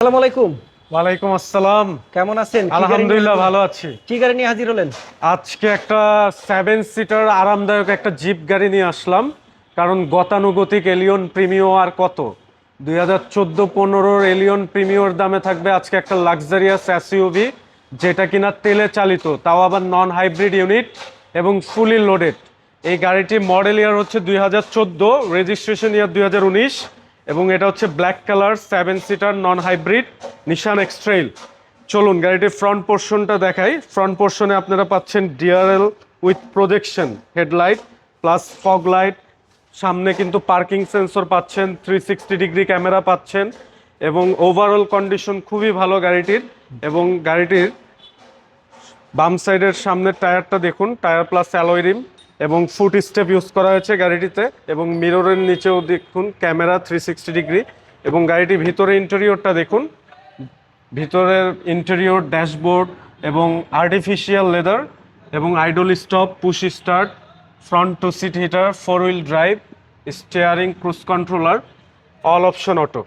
আসসালামু আলাইকুম। ওয়ালাইকুম আসসালাম। কেমন আছেন? আলহামদুলিল্লাহ ভালো আছি। কি গাড়ি নিয়ে হাজির হলেন? আজকে একটা সেভেন সিটার আরামদায়ক একটা জিপ গাড়ি নিয়ে আসলাম কারণ গতানুগতিক এলিয়ন প্রিমিও আর কত? দুই হাজার চোদ্দ পনেরোর এলিয়ন প্রিমিওর দামে থাকবে আজকে একটা লাক্সারিয়াস এসইউভি যেটা কিনা তেলে চালিত তাও আবার নন হাইব্রিড ইউনিট এবং ফুলি লোডেড এই গাড়িটি মডেল ইয়ার হচ্ছে দুই হাজার চোদ্দ রেজিস্ট্রেশন ইয়ার দুই হাজার উনিশ। এবং এটা হচ্ছে black colour seven seater non hybrid Nissan X Trail চলুন, গাড়িটির ফ্রন্ট পোর্শনটা দেখাই। ফ্রন্ট পোর্শনে আপনারা পাচ্ছেন DRL with projection headlight plus fog light সামনে কিন্তু পার্কিং সেন্সর পাচ্ছেন থ্রি সিক্সটি ডিগ্রি ক্যামেরা পাচ্ছেন এবং ওভারঅল কন্ডিশন খুবই ভালো গাড়িটির এবং গাড়িটির বাম সাইডের সামনের টায়ারটা দেখুন টায়ার প্লাস অ্যালয় রিম এবং ফুট স্টেপ ইউজ করা হয়েছে গাড়িটিতে এবং মিররের নিচেও দেখুন ক্যামেরা থ্রি সিক্সটি ডিগ্রি এবং গাড়িটির ভিতরে ইন্টেরিয়রটা দেখুন। ভিতরের ইন্টেরিয়র ড্যাশবোর্ড এবং আর্টিফিশিয়াল লেদার এবং idle stop push start front two seat heater four wheel drive steering cruise controller all option auto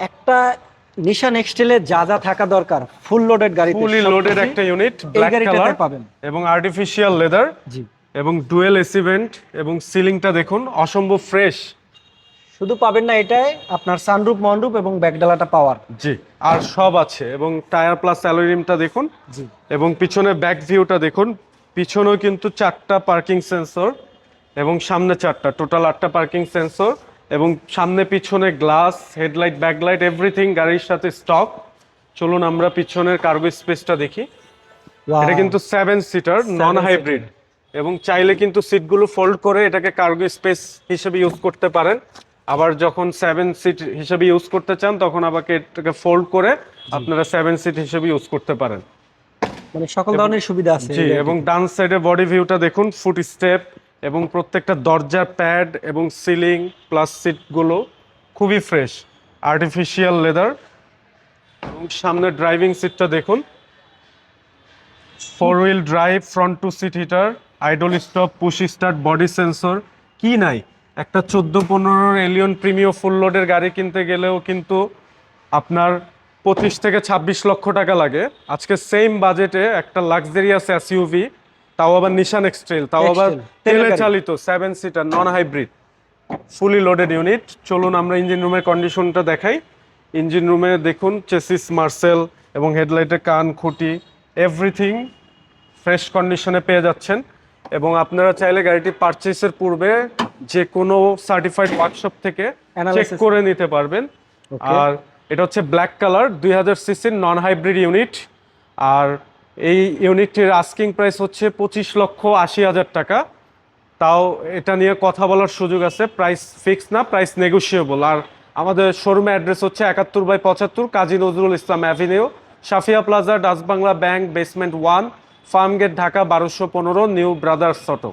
একটা নিশান এক্সটেলে যা যা থাকা দরকার ফুল লোডেড গাড়ি ফুলি লোডেড একটা ইউনিট ব্ল্যাক কালার পাবেন। এবং আর্টিফিশিয়াল লেদার জি। এবং ডুয়েল এসিভেন্ট এবং সিলিংটা দেখুন অসম্ভব ফ্রেশ শুধু পাবেন না এটাই আপনার সানরূপ মনরূপ এবং ব্যাকডালাটা পাওয়ার। জি আর সব আছে এবং টায়ার প্লাস অ্যালোরিমটা দেখুন জি। এবং পিছনে ব্যাক ভিউটা দেখুন পিছনেও কিন্তু চারটা পার্কিং সেন্সর এবং সামনে চারটা টোটাল আটটা পার্কিং সেন্সর এবং সামনে পিছনে গ্লাস হেডলাইট ব্যাকলাইট এভরিথিং গাড়ির সাথে স্টক চলুন আমরা পিছনের কার্গো স্পেসটা দেখি। এটা কিন্তু সেভেন সিটার নন হাইব্রিড এবং চাইলে কিন্তু সিটগুলো ফোল্ড করে এটাকে কার্গো স্পেস হিসেবে ইউজ করতে পারেন। আবার যখন সেভেন সিট হিসেবে ইউজ করতে চান তখন আবার এটাকে ফোল্ড করে আপনারা সেভেন সিট হিসেবে ইউজ করতে পারেন। মানে সকল ধরনের সুবিধা আছে। জি এবং ডান সাইডে বডি ভিউটা দেখুন ফুট স্টেপ এবং প্রত্যেকটা দরজার প্যাড এবং সিলিং প্লাস সিটগুলো খুবই ফ্রেশ আর্টিফিশিয়াল লেদার এবং সামনে ড্রাইভিং সিটটা দেখুন। Four wheel drive front two seat heater idle stop push start body sensor কি নাই? একটা চোদ্দ পনেরোর এলিয়ন প্রিমিও ফুল লোডের গাড়ি কিনতে গেলেও কিন্তু আপনার পঁচিশ থেকে ছাব্বিশ লক্ষ টাকা লাগে। আজকে সেম বাজেটে একটা লাক্সারিয়াস এসইউভি তাও আবার নিশান এক্সট্রেল তাও আবার তেলে চালিত seven seater non hybrid fully loaded unit চলুন আমরা ইঞ্জিন রুমের কন্ডিশনটা দেখাই। ইঞ্জিন রুমে দেখুন চেসিস মার্সেল এবং হেডলাইটের কান খুঁটি এভরিথিং ফ্রেশ কন্ডিশনে পেয়ে যাচ্ছেন। এবং আপনারা চাইলে গাড়িটি পারচেসের পূর্বে যে কোনো সার্টিফাইড ওয়ার্কশপ থেকে চেক করে নিতে পারবেন। আর এটা হচ্ছে ব্ল্যাক কালার দুই হাজার সিসির নন হাইব্রিড ইউনিট আর এই ইউনিটটির আস্কিং প্রাইস হচ্ছে পঁচিশ লক্ষ আশি হাজার টাকা। তাও এটা নিয়ে কথা বলার সুযোগ আছে প্রাইস ফিক্স না প্রাইস নেগোশিয়েবল আর আমাদের শোরুমে অ্যাড্রেস হচ্ছে একাত্তর বাই পঁচাত্তর Kazi Nazrul Islam avenue Safia plaza Dutch Bangla bank basement one farm gate Dhaka বারোশো পনেরো, নিউ ব্রাদার্স অটো।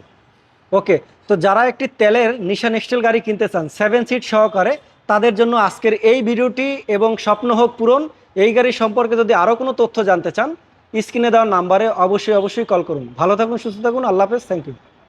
ওকে, তো যারা একটি তেলের নিশান স্টিল গাড়ি কিনতে চান, সেভেন সিট সহকারে, তাদের জন্য আজকের এই ভিডিওটি এবং স্বপ্ন হোক পূরণ, এই গাড়ি সম্পর্কে যদি আরও কোনো তথ্য জানতে চান, স্ক্রিনে দেওয়ার নাম্বারে অবশ্যই অবশ্যই কল করুন। ভালো থাকুন, সুস্থ থাকুন, আল্লাহ হাফেজ থ্যাংক ইউ